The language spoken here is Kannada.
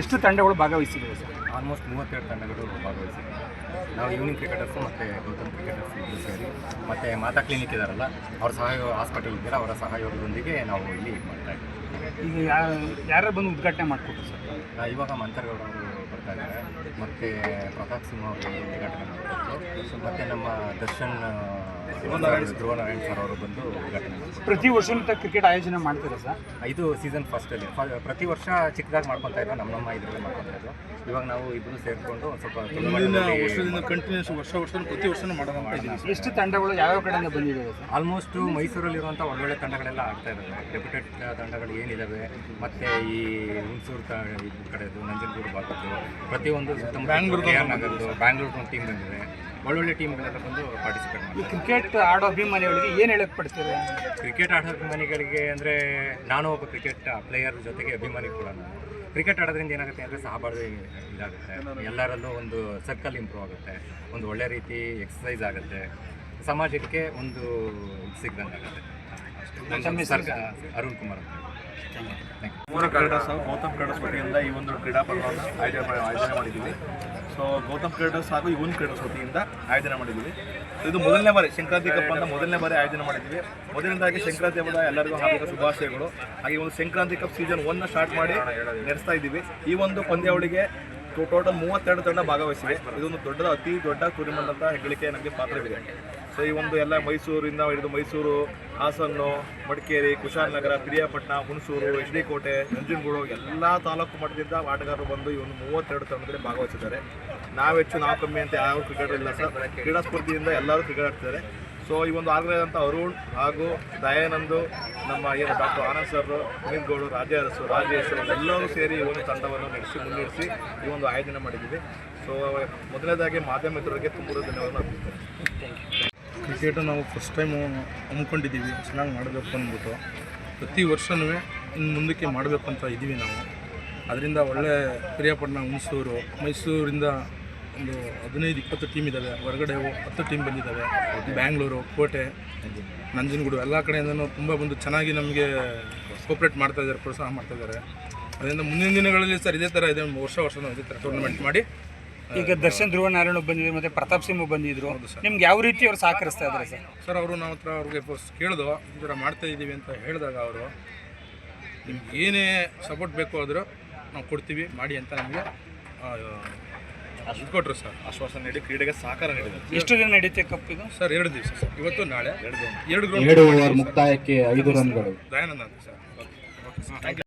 ಎಷ್ಟು ತಂಡಗಳು ಭಾಗವಹಿಸಿವೆ ಸರ್? ಆಲ್ಮೋಸ್ಟ್ ಮೂವತ್ತೆರಡು ತಂಡಗಳು ಭಾಗವಹಿಸಿವೆ ನಾವು ಈವ್ನಿಂಗ್ ಕ್ರಿಕೆಟರ್ಸು ಮತ್ತು ಗೌತಮ್ ಕ್ರಿಕೆಟರ್ಸ್ ಇಬ್ಬರು ಸೇರಿ ಮತ್ತು ಮಾತಾ ಕ್ಲಿನಿಕ್ ಇದ್ದಾರಲ್ಲ ಅವ್ರ ಸಹಯೋಗ ಹಾಸ್ಪಿಟಲ್ ಇದ್ದಾರೆ ಅವರ ಸಹಯೋಗದೊಂದಿಗೆ ನಾವು ಇಲ್ಲಿ ಇದು ಮಾಡ್ತಾ ಇದ್ದೀವಿ ಈಗ ಯಾರು ಬಂದು ಉದ್ಘಾಟನೆ ಮಾಡಿಕೊಟ್ರು ಸರ್? ಇವಾಗ ಮಂತರ್ಗೌಡ ಅವರು ಬರ್ತಾ ಇದ್ದಾರೆ ಮತ್ತು ಪ್ರತಾಪ್ ಸಿಂಹ ಅವರು ಬಂದು ಉದ್ಘಾಟನೆ ಮಾಡಿಕೊಟ್ಟು ಮತ್ತು ನಮ್ಮ ದರ್ಶನ್ ಧ್ರುವನಾರಾಯಣ್ ಸರ್ ಅವರು ಬಂದು ಉದ್ಘಾಟನೆ ಮಾಡಿಕೊಟ್ರು ಪ್ರತಿ ವರ್ಷ ಕ್ರಿಕೆಟ್ ಆಯೋಜನೆ ಮಾಡ್ತೀರಾ ಸರ್? ಇದು ಸೀಸನ್ ಫಸ್ಟಲ್ಲಿ ಪ್ರತಿ ವರ್ಷ ಚಿಕ್ಕದಾಗಿ ಮಾಡ್ಕೊತಾ ಇದ್ರು ನಮ್ಮ ನಮ್ಮ ಇದರಲ್ಲಿ ಮಾಡ್ಕೊತಾ ಇದ್ರು ಇವಾಗ ನಾವು ಇಬ್ಬರು ಸೇರಿಕೊಂಡು ಒಂದು ಸ್ವಲ್ಪ ದೊಡ್ಡ ಮುಂದಿನ ಮಟ್ಟದಲ್ಲಿ ವರ್ಷದಿಂದ ಕಂಟಿನ್ಯೂಸ್ ವರ್ಷ ವರ್ಷ ಪ್ರತಿ ವರ್ಷನೂ ಮಾಡೋಣ ಎಷ್ಟು ತಂಡಗಳು ಯಾವ್ಯಾವ ಕಡೆಯಿಂದ ಬಂದಿದ್ದಾವೆ ಸರ್? ಆಲ್ಮೋಸ್ಟ್ ಮೈಸೂರಲ್ಲಿರುವಂಥ ಒಳ್ಳೊಳ್ಳೆ ತಂಡಗಳೆಲ್ಲ ಆಡ್ತಾ ಇದ್ದಾವೆ ರೆಪ್ಯೂಟೆಡ್ ತಂಡಗಳು ಏನಿದಾವೆ? ಮತ್ತು ಈ ಹುಣಸೂರು ತ ಇದು ಕಡೆದು ನಂಜನಗೂಡು ಭಾಗದ್ದು ಪ್ರತಿಯೊಂದು ಬ್ಯಾಂಗ್ಳೂರು ನಗರದ್ದು ಬ್ಯಾಂಗ್ಳೂರ್ದು ಟೀಮ್ ಬಂದಿದೆ. ಒಳ್ಳೊಳ್ಳೆ ಟೀಮ್ಗಳೆಲ್ಲ ಬಂದು ಪಾರ್ಟಿಸಿಪೇಟ್ ಈ ಮಾಡ್ತಾರೆ ಕ್ರಿಕೆಟ್ ಆಡೋ ಅಭಿಮಾನಿಗಳಿಗೆ ಏನು ಹೇಳಕ್ಕೆ ಪಡ್ತೀರಾ? ಕ್ರಿಕೆಟ್ ಆಡೋ ಅಭಿಮಾನಿಗಳಿಗೆ ಅಂದರೆ ನಾನು ಒಬ್ಬ ಕ್ರಿಕೆಟ್ ಪ್ಲೇಯರ್ ಜೊತೆಗೆ ಅಭಿಮಾನಿ ಕೂಡ ನಾನು. ಕ್ರಿಕೆಟ್ ಆಡೋದ್ರಿಂದ ಏನಾಗುತ್ತೆ ಅಂದರೆ ಸಹಬಾಳ್ವೆ ಇದಾಗುತ್ತೆ. ಎಲ್ಲರಲ್ಲೂ ಒಂದು ಸರ್ಕಲ್ ಇಂಪ್ರೂವ್ ಆಗುತ್ತೆ. ಒಂದು ಒಳ್ಳೆ ರೀತಿ ಎಕ್ಸಸೈಸ್ ಆಗುತ್ತೆ. ಸಮಾಜಕ್ಕೆ ಒಂದು ಸಿಗ್ದಂಗೆ ಆಗುತ್ತೆ ಸರ್ಕ ಅರುಣ್ ಕುಮಾರ್ ಅಂತ. ಕ್ರೀಡಾ ಮೂರು ಕ್ರೀಡಾಸ್ ಗೌತಮ್ ಕ್ರೀಡಾಸ್ ವತಿಯಿಂದ ಈ ಒಂದು ಕ್ರೀಡಾಪಟವನ್ನು ಆಯೋಜನೆ ಮಾಡಿ- ಆಯೋಜನೆ ಮಾಡಿದ್ದೀವಿ. ಸೊ ಗೌತಮ್ ಕ್ರೀಡಾಸ್ ಹಾಗೂ ಇವನ್ ಕ್ರೀಡಾಸ್ ವತಿಯಿಂದ ಆಯೋಜನೆ ಮಾಡಿದ್ದೀವಿ. ಇದು ಮೊದಲನೇ ಬಾರಿ ಸಂಕ್ರಾಂತಿ ಕಪ್ ಅಂತ ಮೊದಲನೇ ಬಾರಿ ಆಯೋಜನೆ ಮಾಡಿದ್ದೀವಿ. ಮೊದಲನೇದಾಗಿ ಸಂಕ್ರಾಂತಿ ಹಬ್ಬದ ಎಲ್ಲರಿಗೂ ಹಾರ್ದಿಕ ಶುಭಾಶಯಗಳು. ಹಾಗೆ ಒಂದು ಸಂಕ್ರಾಂತಿ ಕಪ್ ಸೀಸನ್ ಒನ್ನ ಸ್ಟಾರ್ಟ್ ಮಾಡಿ ನಡೆಸ್ತಾ ಇದ್ದೀವಿ. ಈ ಒಂದು ಪಂದ್ಯಾವಳಿಗೆ ಟೋಟಲ್ ಮೂವತ್ತೆರಡು ತಂಡ ಭಾಗವಹಿಸಿವೆ. ಇದೊಂದು ದೊಡ್ಡ ಅತಿ ದೊಡ್ಡ ಟೂರ್ನಮೆಂಟ್ ಅಂತ ಹೆಗ್ಗಳಿಕೆ, ನಮಗೆ ಪಾತ್ರವಿದೆ. ಸೊ ಈ ಒಂದು ಎಲ್ಲ ಮೈಸೂರಿಂದ ಹಿಡಿದು ಮೈಸೂರು, ಹಾಸನ್ನು, ಮಡಿಕೇರಿ ಕುಶಾಲನಗರ ಪಿರಿಯಾಪಟ್ಟಣ, ಹುಣಸೂರು ಎಚ್ ಡಿ ಕೋಟೆ ನಂಜನಗೂಡು ಎಲ್ಲ ತಾಲೂಕು ಮಟ್ಟದಿಂದ ಆಟಗಾರರು ಬಂದು ಇವನು ಮೂವತ್ತೆರಡು ತಂಡದಲ್ಲಿ ಭಾಗವಹಿಸಿದ್ದಾರೆ. ನಾವು ಹೆಚ್ಚು, ನಾವು ಕಮ್ಮಿ ಅಂತ ಯಾವ ಕ್ರಿಕೆಟ್ ಇಲ್ಲ ಸರ್. ಕ್ರೀಡಾ ಸ್ಪರ್ಧೆಯಿಂದ ಎಲ್ಲರೂ ಕ್ರಿಕೆಟ್ ಆಡ್ತಿದ್ದಾರೆ. ಸೊ ಈ ಒಂದು ಆಗ್ರಹದಂಥ ಅರುಣ್ ಹಾಗೂ ದಯಾನಂದು, ನಮ್ಮ ಏನು ಡಾಕ್ಟರ್ ಆನಂದ್ ಸರ್ ಅಮಿತ್ ಗೌಡು, ರಾಜ ರಾಜೇಶ್ ಎಲ್ಲರೂ ಸೇರಿ ಈ ಒಂದು ತಂಡವನ್ನು ನಡೆಸಿ, ಮುನ್ನಡೆಸಿ ಈ ಒಂದು ಆಯೋಜನೆ ಮಾಡಿದ್ದೀವಿ. ಸೊ ಮೊದಲನೇದಾಗಿ ಮಾಧ್ಯಮ ಮಿತ್ರರಿಗೆ ತುಂಬ ಧನ್ಯವಾದ ಕ್ರಿಕೆಟ್ ನಾವು ಫಸ್ಟ್ ಟೈಮು ಹಮ್ಮಿಕೊಂಡಿದ್ದೀವಿ. ಚೆನ್ನಾಗಿ ಮಾಡಬೇಕು ಅಂದ್ಬಿಟ್ಟು. ಪ್ರತಿ ವರ್ಷವೂ ಇನ್ನು ಮುಂದಕ್ಕೆ ಮಾಡಬೇಕು ಅಂತ ಇದ್ದೀವಿ ನಾವು. ಅದರಿಂದ ಒಳ್ಳೆ ಪ್ರಿಯಪಟ್ಟಣ ಹುಣಸೂರು, ಮೈಸೂರಿಂದ ಒಂದು ಹದಿನೈದು, ಇಪ್ಪತ್ತು ಟೀಮ್ ಇದ್ದಾವೆ ಹೊರಗಡೆ ಹತ್ತು ಟೀಮ್ ಬಂದಿದ್ದಾವೆ ಬ್ಯಾಂಗ್ಳೂರು, ಕೋಟೆ, ನಂಜನಗೂಡು ಎಲ್ಲ ಕಡೆಯಿಂದನೂ ತುಂಬ ಬಂದು ಚೆನ್ನಾಗಿ ನಮಗೆ ಕೋಪ್ರೇಟ್ ಮಾಡ್ತಾಯಿದ್ದಾರೆ ಪ್ರೋತ್ಸಾಹ ಮಾಡ್ತಾಯಿದ್ದಾರೆ ಅದರಿಂದ ಮುಂದಿನ ದಿನಗಳಲ್ಲಿ ಸರ್ ಇದೇ ಥರ ಇದೆ, ವರ್ಷ ವರ್ಷ ಇದೇ ಥರ ಟೂರ್ನಮೆಂಟ್ ಮಾಡಿ ಈಗ ದರ್ಶನ್ ಧ್ರುವ ನಾರಾಯಣ ಬಂದಿದ್ರು ಮತ್ತೆ ಪ್ರತಾಪ್ ಸಿಂಹ ಬಂದಿದ್ರು. ನಿಮ್ಗೆ ಯಾವ ರೀತಿ ಅವ್ರು ಸಹಕರಿಸ್ತಾ ಇದ್ದಾರೆ ಸರ್? ಸರ್ ಅವರು ನಮ್ಮ ಹತ್ರ ಅವ್ರಿಗೆ ಕೇಳಿದ್ರು ಕೇಳ್ದು ಈ ಥರ ಮಾಡ್ತಾ ಇದ್ದೀವಿ ಅಂತ ಹೇಳಿದಾಗ ಅವರು ನಿಮ್ಗೆ ಏನೇ ಸಪೋರ್ಟ್ ಬೇಕು ಆದರೂ ನಾವು ಕೊಡ್ತೀವಿ ಮಾಡಿ ಅಂತ ನಮಗೆ ಕೊಟ್ಟರು ಸರ್. ಆಶ್ವಾಸನೆ ನೀಡಿ ಕ್ರೀಡೆಗೆ ಸಹಕಾರ ನೀಡಿದ್ದಾರೆ. ಎಷ್ಟು ದಿನ ನಡೀತೆ ಕಪ್ ಇದು? ಸರ್ ಎರಡು ದಿವಸ ಸರ್. ಇವತ್ತು ನಾಳೆ ಎರಡು ಎರಡು ಮುಕ್ತಾಯಕ್ಕೆ ಐದು ರನ್ಗಳು. ದಯಾನಂದ ಅಂತ ಸರ್. ಓಕೆ.